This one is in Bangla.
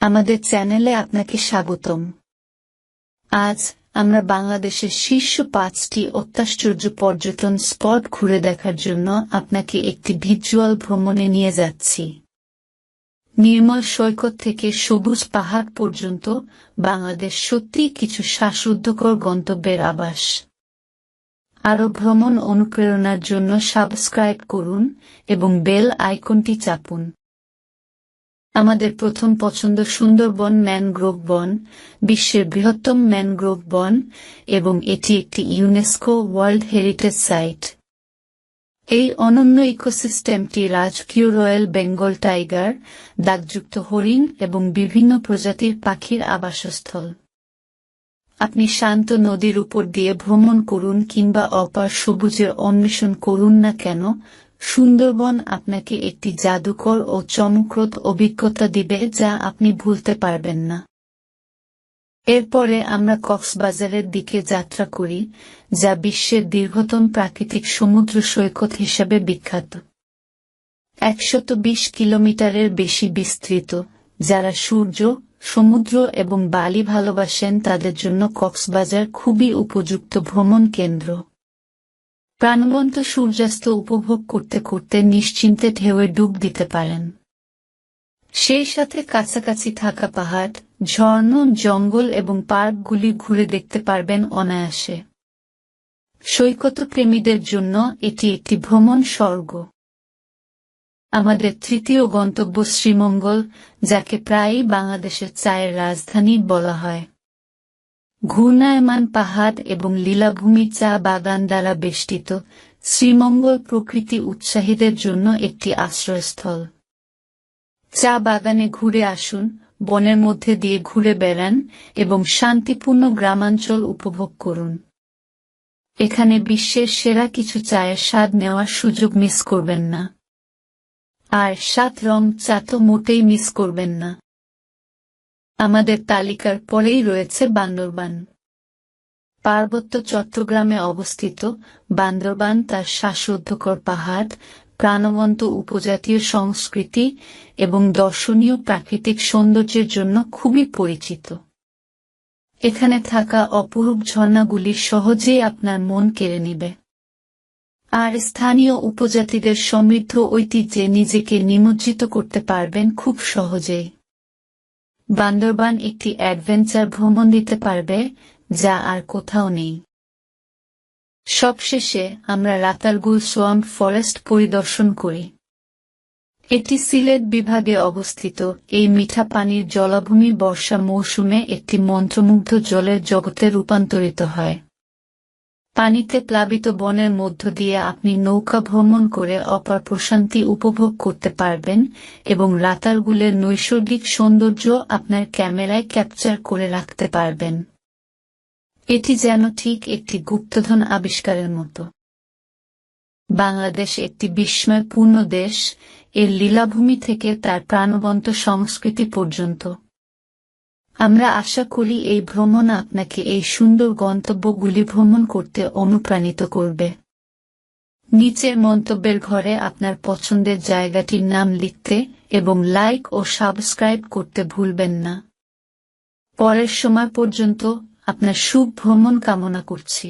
আমাদের চ্যানেলে আপনাকে স্বাগতম। আজ আমরা বাংলাদেশের শীর্ষ পাঁচটি অত্যাশ্চর্য পর্যটন স্পট ঘুরে দেখার জন্য আপনাকে একটি ভিজুয়াল ভ্রমণে নিয়ে যাচ্ছি। নির্মল সৈকত থেকে সবুজ পাহাড় পর্যন্ত বাংলাদেশ সত্যি কিছু শ্বাসরুদ্ধকর গন্তব্যের আবাস। আরও ভ্রমণ অনুপ্রেরণার জন্য সাবস্ক্রাইব করুন এবং বেল আইকনটি চাপুন। আমাদের প্রথম পছন্দ সুন্দরবন ম্যানগ্রোভ বন, বিশ্বের বৃহত্তম ম্যানগ্রোভ বন, এবং এটি একটি ইউনেস্কো ওয়ার্ল্ড হেরিটেজ সাইট। এই অনন্য ইকোসিস্টেমটি রাজকীয় রয়্যাল বেঙ্গল টাইগার, দাগযুক্ত হরিণ এবং বিভিন্ন প্রজাতির পাখির আবাসস্থল। আপনি শান্ত নদীর উপর দিয়ে ভ্রমণ করুন কিংবা অপার সবুজের অন্বেষণ করুন না কেন সুন্দরবন আপনাকে একটি জাদুকর ও চমকপ্রদ অভিজ্ঞতা দিবে যা আপনি ভুলতে পারবেন না। এরপরে আমরা কক্সবাজারের দিকে যাত্রা করি, যা বিশ্বের দীর্ঘতম প্রাকৃতিক সমুদ্র সৈকত হিসেবে বিখ্যাত। একশত বিশ কিলোমিটারের বেশি বিস্তৃত, যারা সূর্য, সমুদ্র এবং বালি ভালোবাসেন তাদের জন্য কক্সবাজার খুবই উপযুক্ত ভ্রমণ কেন্দ্র। প্রাণবন্ত সূর্যাস্ত উপভোগ করতে করতে নিশ্চিন্তে ঢেউয়ে ডুব দিতে পারেন। সেই সাথে কাছাকাছি থাকা পাহাড়, ঝর্ণ, জঙ্গল এবং পার্কগুলি ঘুরে দেখতে পারবেন অনায়াসে। সৈকত প্রেমীদের জন্য এটি একটি ভ্রমণ স্বর্গ। আমাদের তৃতীয় গন্তব্য শ্রীমঙ্গল, যাকে প্রায়ই বাংলাদেশের চায়ের রাজধানী বলা হয়। ঘূর্ণায়মান পাহাড় এবং লীলাভূমি চা বাগান দ্বারা বেষ্টিত, শ্রীমঙ্গল প্রকৃতি উৎসাহীদের জন্য একটি আশ্রয়স্থল। চা বাগানে ঘুরে আসুন, বনের মধ্যে দিয়ে ঘুরে বেড়ান এবং শান্তিপূর্ণ গ্রামাঞ্চল উপভোগ করুন। এখানে বিশ্বের সেরা কিছু চায়ের স্বাদ নেওয়ার সুযোগ মিস করবেন না। আর সাত রং চা তো মোটেই মিস করবেন না। আমাদের তালিকার পরেই রয়েছে বান্দরবান। পার্বত্য চট্টগ্রামে অবস্থিত বান্দরবান তার শ্বাসরুদ্ধকর পাহাড়, প্রাণবন্ত উপজাতীয় সংস্কৃতি এবং দর্শনীয় প্রাকৃতিক সৌন্দর্যের জন্য খুবই পরিচিত। এখানে থাকা অপরূপ ঝর্ণাগুলি সহজেই আপনার মন কেড়ে নিবে। আর স্থানীয় উপজাতিদের সমৃদ্ধ ঐতিহ্যে নিজেকে নিমজ্জিত করতে পারবেন খুব সহজেই। বান্দরবান একটি অ্যাডভেঞ্চার ভ্রমণ দিতে পারবে, যা আর কোথাও নেই। সবশেষে আমরা রাতালগুল সোয়াম্প ফরেস্ট পরিদর্শন করি। এটি সিলেট বিভাগে অবস্থিত। এই মিঠা পানির জলাভূমি বর্ষা মৌসুমে একটি মন্ত্রমুগ্ধ জলের জগতে রূপান্তরিত হয়। পানিতে প্লাবিত বনের মধ্য দিয়ে আপনি নৌকা ভ্রমণ করে অপার প্রশান্তি উপভোগ করতে পারবেন এবং রাতারগুলের নৈসর্গিক সৌন্দর্য আপনার ক্যামেরায় ক্যাপচার করে রাখতে পারবেন। এটি যেন ঠিক একটি গুপ্তধন আবিষ্কারের মতো। বাংলাদেশ একটি বিস্ময়পূর্ণ দেশ, এর লীলাভূমি থেকে তার প্রাণবন্ত সংস্কৃতি পর্যন্ত। আমরা আশা করি এই ভ্রমণ আপনাকে এই সুন্দর গন্তব্যগুলি ভ্রমণ করতে অনুপ্রাণিত করবে। নিচের মন্তব্যের ঘরে আপনার পছন্দের জায়গাটির নাম লিখতে এবং লাইক ও সাবস্ক্রাইব করতে ভুলবেন না। পরের সময় পর্যন্ত আপনার শুভ ভ্রমণ কামনা করছি।